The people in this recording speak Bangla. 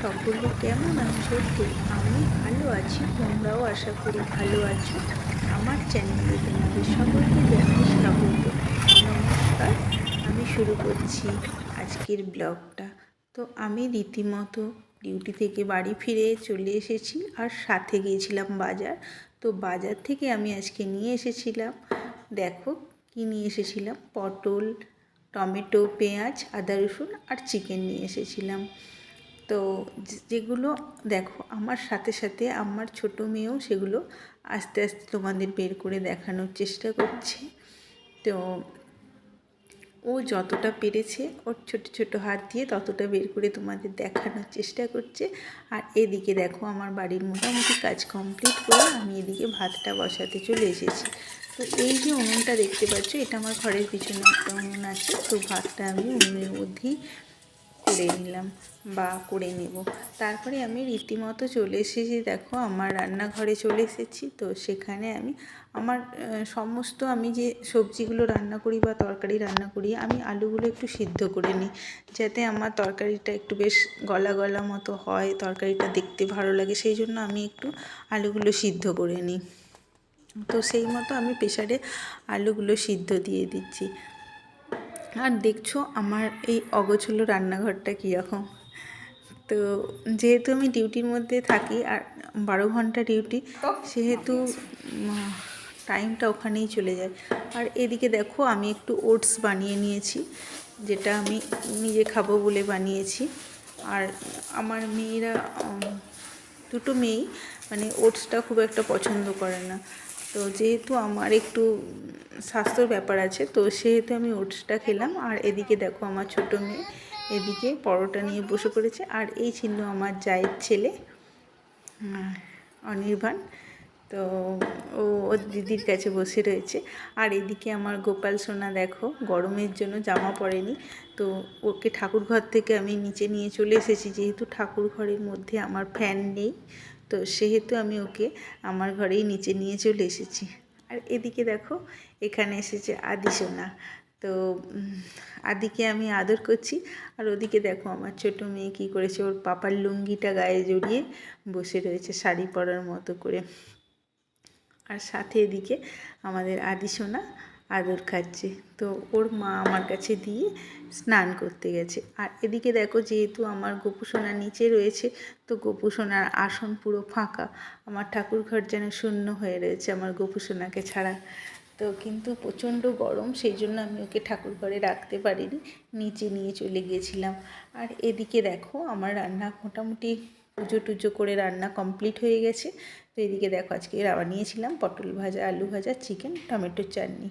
সকলে কেমন আছো? তো আমি ভালো আছি, তোমরাও আশা করি ভালো আছো। আমার চ্যানেলে তোমাদের সকলকে জানাই স্বাগত। নমস্কার, আমি শুরু করছি আজকের ব্লগটা। তো আমি রীতিমতো ডিউটি থেকে বাড়ি ফিরে চলে এসেছি আর সাথে গিয়েছিলাম বাজার। তো বাজার থেকে আমি আজকে নিয়ে এসেছিলাম। দেখো কী নিয়ে এসেছিলাম? পটল, টমেটো, পেঁয়াজ, আদা রসুন আর চিকেন নিয়ে এসেছিলাম। তো যেগুলো দেখো, আমার সাথে সাথে আমার ছোটো মেয়েও সেগুলো আস্তে আস্তে তোমাদের বের করে দেখানোর চেষ্টা করছে। তো ও যতটা পেরেছে, ওর ছোট ছোট হাত দিয়ে ততটা বের করে তোমাদের দেখানোর চেষ্টা করছে। আর এদিকে দেখো, আমার বাড়ির মোটামুটি কাজ কমপ্লিট করে আমি এদিকে ভাতটা বসাতে চলে এসেছি। তো এই যে উনুনটা দেখতে পাচ্ছ, এটা আমার ঘরের পিছনে একটা উনুন আছে, তো ভাতটা আমি উনুনের মধ্যেই করে নিলাম বা করে নেব। তারপরে আমি রীতিমতো চলে এসেছি, দেখো আমার রান্নাঘরে চলে এসেছি। তো সেখানে আমি আমার সমস্ত আমি যে সবজিগুলো রান্না করি বা তরকারি রান্না করি, আমি আলুগুলো একটু সিদ্ধ করে নিই। যাতে আমার তরকারিটা একটু বেশ গলা গলা মতো হয়, তরকারিটা দেখতে ভালো লাগে, সেই জন্য আমি একটু আলুগুলো সিদ্ধ করে নিই। তো সেই মতো আমি প্রেশারে আলুগুলো সিদ্ধ দিয়ে দিচ্ছি। আর দেখছ আমার এই অগোছলো রান্নাঘরটা কীরকম তো যেহেতু আমি ডিউটির মধ্যে থাকি আর বারো ঘণ্টা ডিউটি, সেহেতু টাইমটা ওখানেই চলে যায়। আর এদিকে দেখো আমি একটু ওটস বানিয়ে নিয়েছি, যেটা আমি নিজে খাব বলে বানিয়েছি। আর আমার মেয়েরা দুটো মেয়েই মানে ওটসটা খুব একটা পছন্দ করে না। তো যেহেতু আমার একটু স্বাস্থ্যর ব্যাপার আছে, তো সেহেতু আমি ওটসটা খেলাম। আর এদিকে দেখো আমার ছোটো মেয়ে, এদিকে পরোটা নিয়ে বসে পড়েছে। আর এই ছিল আমার জায়ের ছেলে অনির্বাণ। তো ও, ওর দিদির কাছে বসে রয়েছে। আর এদিকে আমার গোপাল সোনা দেখো, গরমের জন্য জামা পরেনি। তো ওকে ঠাকুর ঘর থেকে আমি নিচে নিয়ে চলে এসেছি। যেহেতু ঠাকুর ঘরের মধ্যে আমার ফ্যান নেই তো সেহেতু আমি ওকে আমার ঘরেই নিচে নিয়ে চলে এসেছি। আর এদিকে দেখো, এখানে এসেছে আদি সোনা। তো আদিকে আমি আদর করছি। আর ওদিকে দেখো আমার ছোট মেয়ে কী করেছে, ওর পাপার লুঙ্গিটা গায়ে জড়িয়ে বসে রয়েছে শাড়ি পরার মতো করে। আর সাথে এদিকে আমাদের আদি সোনা। আদর খাচ্ছে। তো ওর মা আমার কাছে দিয়ে স্নান করতে গেছে। আর এদিকে দেখো যেহেতু আমার গোপু সোনা নিচে রয়েছে, তো গোপু সোনার আসন পুরো ফাঁকা। আমার ঠাকুর ঘর যেন শূন্য হয়ে রয়েছে আমার গোপু সোনাকে ছাড়া। তো কিন্তু প্রচণ্ড গরম, সেই জন্য আমি ওকে ঠাকুর ঘরে রাখতে পারিনি, নিচে নিয়ে চলে গিয়েছিলাম আর এদিকে দেখো আমার রান্না মোটামুটি পুজো টুজো করে রান্না কমপ্লিট হয়ে গেছে। তো এদিকে দেখো আজকে বানিয়েছিলাম, পটল ভাজা, আলু ভাজা, চিকেন, টমেটোর চাটনি।